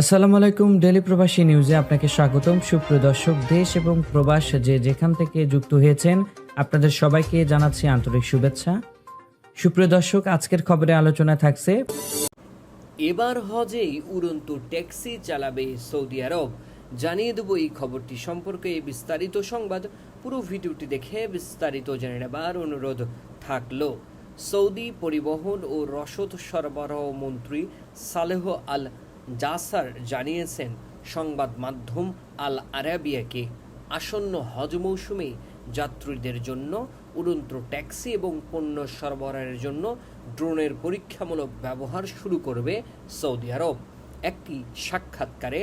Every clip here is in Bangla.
আসসালামু আলাইকুম ডেলি প্রবাসী নিউজে আপনাকে স্বাগতম। সুপ্রিয় দর্শক, দেশ এবং প্রবাস যে যেখান থেকে যুক্ত হয়েছেন, আপনাদের সবাইকে জানাচ্ছি আন্তরিক শুভেচ্ছা। সুপ্রিয় দর্শক, আজকের খবরে আলোচনা থাকছে এবার হজেই উড়ন্ত ট্যাক্সি চালাবে সৌদি আরব। জানিয়ে দেব এই খবরটি সম্পর্কে বিস্তারিত সংবাদ। পুরো ভিডিওটি দেখে বিস্তারিত জেনে নেবার অনুরোধ থাকল। সৌদি পরিবহন ও রসদ সরবরাহ মন্ত্রী সালেহ আল জাসার জানিয়েছেন, সংবাদ মাধ্যম আল আরাবিয়াকে আসন্ন হজ মৌসুমে যাত্রীদের জন্য উড়ন্ত ট্যাক্সি এবং পণ্য সরবরাহের জন্য ড্রোনের পরীক্ষামূলক ব্যবহার শুরু করবে সৌদি আরব। একটি সাক্ষাৎকারে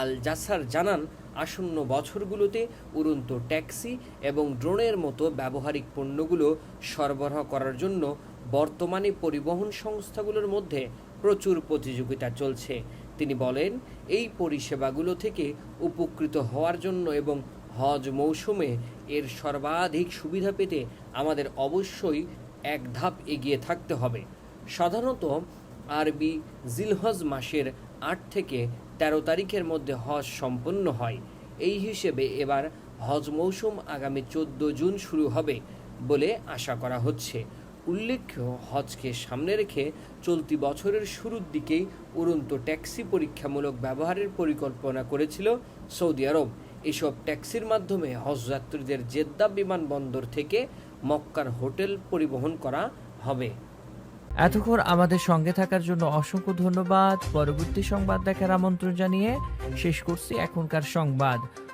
আল জাসার জানান, আসন্ন বছরগুলোতে উড়ন্ত ট্যাক্সি এবং ড্রোনের মতো ব্যবহারিক পণ্যগুলো সরবরাহ করার জন্য বর্তমানে পরিবহন সংস্থাগুলোর মধ্যে প্রচুর প্রতিযোগিতা চলছে। তিনি বলেন, এই পরিষেবাগুলো থেকে উপকৃত হওয়ার জন্য এবং হজ মৌসুমে এর সর্বাধিক সুবিধা পেতে আমাদের অবশ্যই এক ধাপ এগিয়ে থাকতে হবে। সাধারণত আরবি জিলহজ মাসের আট থেকে ১৩ তারিখের মধ্যে হজ সম্পন্ন হয়। এই হিসেবে এবার হজ মৌসুম আগামী চোদ্দ জুন শুরু হবে বলে আশা করা হচ্ছে। উল্লেখ্য, হজকে সামনে রেখে চলতি বছরের শুরুর দিকেই উড়ন্ত ট্যাক্সি পরীক্ষামূলক ব্যবহারের পরিকল্পনা করেছিল সৌদি আরব। এসব ট্যাক্সির মাধ্যমে হজযাত্রীদের জেদ্দা বিমানবন্দর থেকে মক্কার হোটেল পরিবহন করা হবে। এতক্ষণ আমাদের সঙ্গে থাকার জন্য অসংখ্য ধন্যবাদ। পরবর্তী সংবাদ দেখার আমন্ত্রণ জানিয়ে শেষ করছি এখনকার সংবাদ।